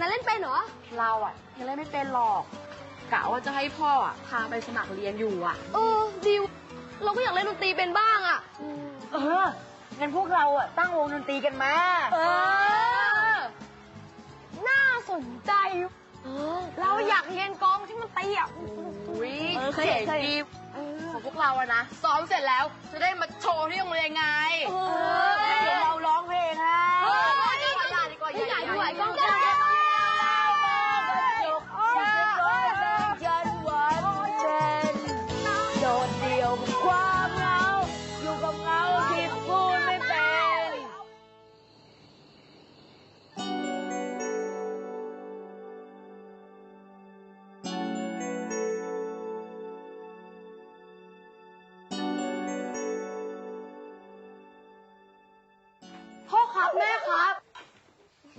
นั้นเล่นเป็นเหรอ เราอะยังเล่นไม่เป็นหรอกกะว่าจะให้พ่ออะพาไปสมัครเรียนอยู่อะ เออดิวเราก็อยากเล่นดนตรีเป็นบ้างอะ เอองั้นพวกเราอะตั้งวงดนตรีกันมาเออ น่าสนใจ เราอยากเรียนกลองที่มันตีอะอุ้ยเออเคยเจ๋งเคยดีของพวกเราอะนะซ้อมเสร็จแล้วจะได้มาโชว์ที่โรงเรียนไงเอเดี๋ยวเราร้องเพลงให้เอออย่าดีกว่าอย่าใหญ่อย่าไหวอย่ากล้อ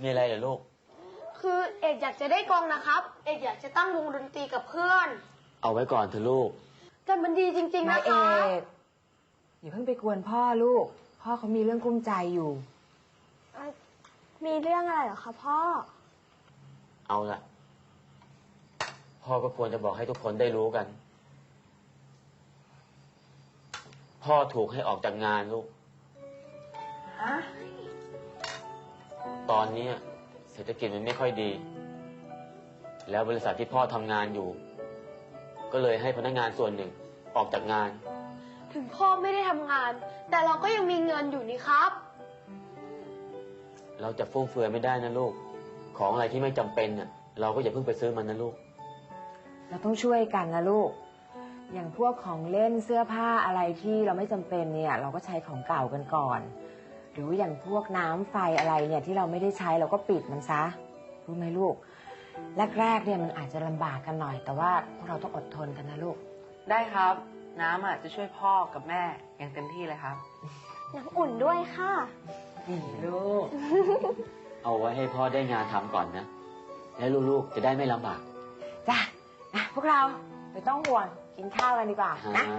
มีอะไรเหรอลูก คือเอกอยากจะได้กลองนะครับ เอกอยากจะตั้งวงดนตรีกับเพื่อน เอาไว้ก่อนเถอะลูก แต่มันดีจริง ๆ นานะยเอครับกอย่าเพิ่งไปกวนพ่อลูก พ่อเขามีเรื่องกุ้มใจอยู่ มีเรื่องอะไรเหรอคะพ่อ เอาละพ่อก็ควรจะบอกให้ทุกคนได้รู้กัน พ่อถูกให้ออกจากงานลูก ตอนเนี้ยเศรษฐกิจมันไม่ค่อยดี แล้วบริษัทที่พ่อทำงานอยู่ ก็เลยให้พนักงานส่วนหนึ่งออกจากงาน ถึงพ่อไม่ได้ทำงาน แต่เราก็ยังมีเงินอยู่นี่ครับ เราจะฟุ่มเฟือยไม่ได้นะลูก ของอะไรที่ไม่จำเป็นน่ะเราก็อย่าเพิ่งไปซื้อมันนะลูก เราต้องช่วยกันนะลูก อย่างพวกของเล่นเสื้อผ้าอะไรที่เราไม่จำเป็นเนี่ย เราก็ใช้ของเก่ากันก่อนห รืออย่างพวกน้ำไฟอะไรเนี่ยที่เราไม่ได้ใช้เราก็ปิดมันซะ รู้ไหมลูก แรกๆเนี่ยมันอาจจะลำบากกันหน่อย แต่ว่าพวกเราต้องอดทนกันนะลูก ได้ครับ น้ำอะจะช่วยพ่อกับแม่อย่างเต็มที่เลยครับ น้ำอุ่นด้วยค่ะ ดีลูก เอาไว้ให้พ่อได้งานทำก่อนนะ แล้วลูกๆจะได้ไม่ลำบากจ้ะนะพวกเราไม่ต้องห่วงกินข้าวกันดีกว่านะอ่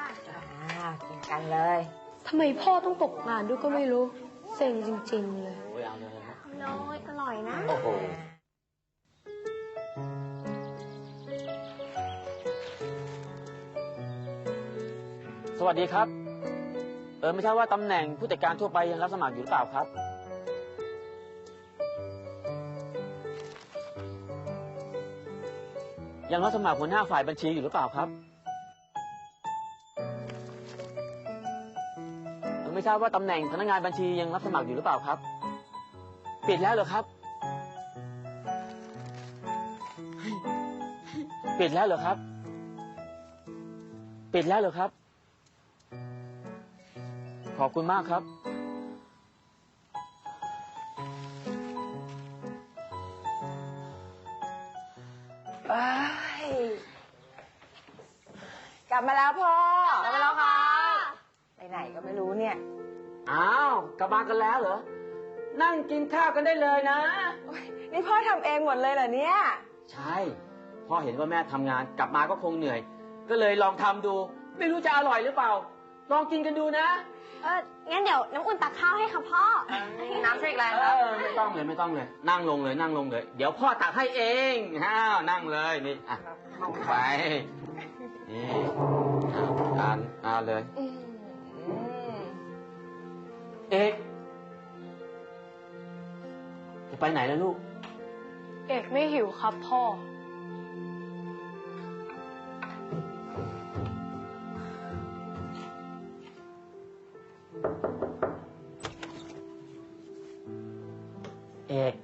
าอ่ากินกันเลย ทำไมพ่อต้องตกงานด้วยก็ไม่รู้ เซ็งจริง ๆ เลย โอ้ยเอาเลยนะน้อยอร่อยนะ โอ้โหสวัสดีครับ เออไม่ใช่ว่าตำแหน่งผู้จัดการทั่วไปยังรับสมัครอยู่หรือเปล่าครับ ยังรับสมัครหัวหน้าฝ่ายบัญชีอยู่หรือเปล่าครับ ทราบว่าตำแหน่งพนักงานบัญชียังรับสมัครอยู่หรือเปล่าครับ ปิดแล้วเหรอครับ ปิดแล้วเหรอครับ ปิดแล้วเหรอครับ ขอบคุณมากครับ เอ้ยกลับมาแล้วพ่อกลับมาแล้วครับ ไปไหนก็ไม่รู้เนี่ย อ้าวกลับมากันแล้วเหรอ นั่งกินข้าวกันได้เลยนะนี่พ่อทำเองหมดเลยเหรอเนี่ย ใช่ พ่อเห็นว่าแม่ทำงานกลับมาก็คงเหนื่อย ก็เลยลองทำดู ไม่รู้จะอร่อยหรือเปล่า ลองกินกันดูนะเอองั้นเดี๋ยวน้ำอุ่นตักข้าวให้ค่ะพ่อ น้ำใช่อีกแล้วเออไม่ต้องเลยไม่ต้องเลย นั่งลงเลยนั่งลงเลย เดี๋ยวพ่อตักให้เองอ้าวนั่งเลยนี่อะไปนี่อ้าวอ่านอ่านเลย เอกจะไปไหนแล้วลูก เอกไม่หิวครับพ่อ เอก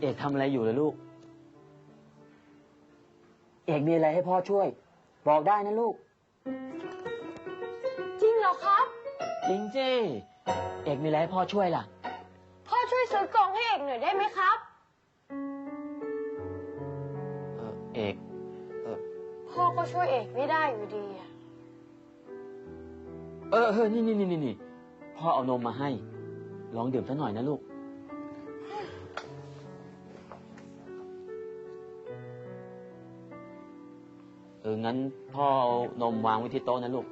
เอกทำอะไรอยู่เลยลูก เอกมีอะไรให้พ่อช่วย บอกได้นะลูก จริงเหรอครับ จริงสิเอกมีอะไรให้พ่อช่วยล่ะ พ่อช่วยซื้อกลองให้เอกหน่อยได้ไหมครับ เออเอกเออพ่อก็ช่วยเอกไม่ได้อยู่ดีอะเออเออนี่นี่นี่นี่นี่พ่อเอานมมาให้ ลองดื่มสักหน่อยนะลูก เอองั้นพ่อเอานมวางไว้ที่โต๊ะนะลูก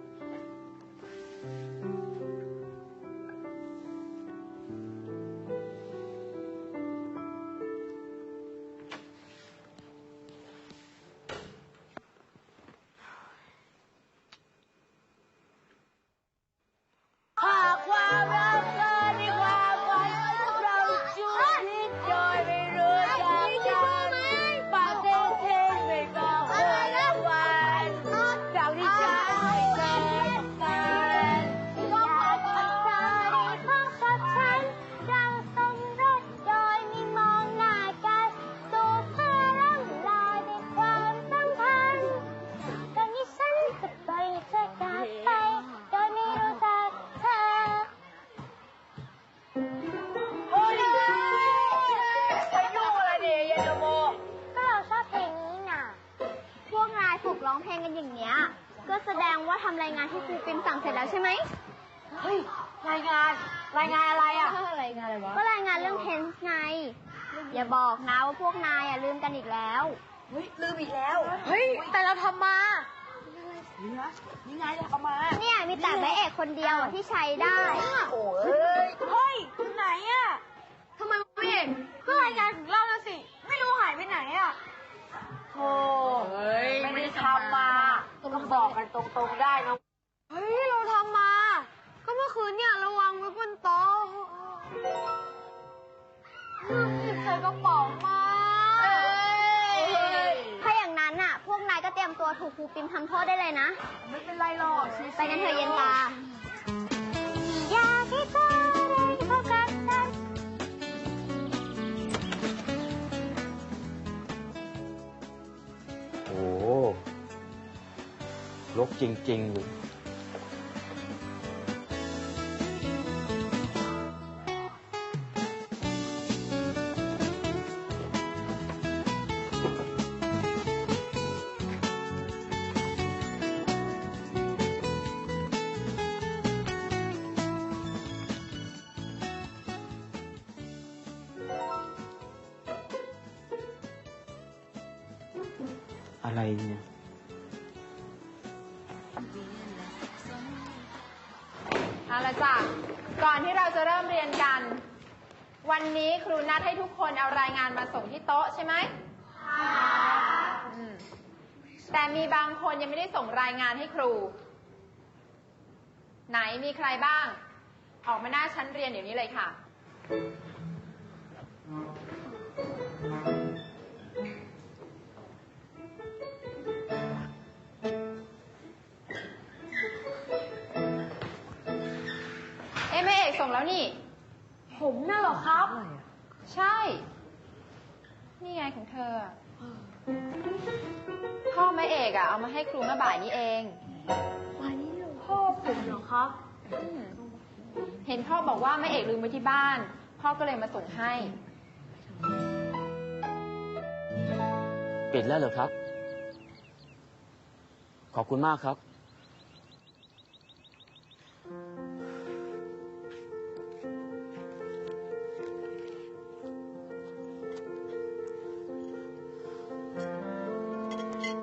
ทำรายงานที่ครูปิมสั่งเสร็จแล้วใช่ไหมเฮ้ยรายงาน รายงานอะไรอะอะไรงานอะไรวะก็รายงานเรื่องเทนส์ไง อย่าบอกนะว่าพวกนายอะลืมกันอีกแล้ว เฮ้ยลืมอีกแล้ว เฮ้ยแต่เราทำมานี่นะนี่ไงเอามา เนี่ยมีแต่แม่เอกคนเดียวอะที่ใช้ได้ โอ้ยเฮ้ยอยู่ไหนอะทำไมไม่เห็นก็รายงานของเราน่ะสิ ไม่รู้หายไปไหนอะโธ่เฮ้ยไม่ได้ทำมา ก็บอกกันตรงๆได้นะเฮ้ย เราทำมา ก็เมื่อคืนเนี่ยระวังไว้บนโต๊ะใส่กระป๋ามาถ้าอย่างนั้นอะ พวกนายก็เตรียมตัวถูกครูปิมทำโทษได้เลยนะ ไม่เป็นไรหรอก ไปกันเถอะเย็นตา ลกจริงๆเลยอะไรเนี่ย เอาละจ้ะก่อนที่เราจะเริ่มเรียนกัน วันนี้ครูนัดให้ทุกคนเอารายงานมาส่งที่โต๊ะใช่ไหมอืมแต่มีบางคนยังไม่ได้ส่งรายงานให้ครู ไหนมีใครบ้าง ออกมาหน้าชั้นเรียนเดี๋ยวนี้เลยค่ะ แม่เอกส่งแล้วนี่ ผมน่ะเหรอครับ ใช่ นี่ไงของเธออะพ่อแม่เอกอะเอามาให้ครูเมื่อบ่ายนี้เองพ่อผมเหรอครับอืมเห็นพ่อบอกว่าแม่เอกลืมไว้ที่บ้าน พ่อก็เลยมาส่งให้ ปิดแล้วเหรอครับ ขอบคุณมากครับ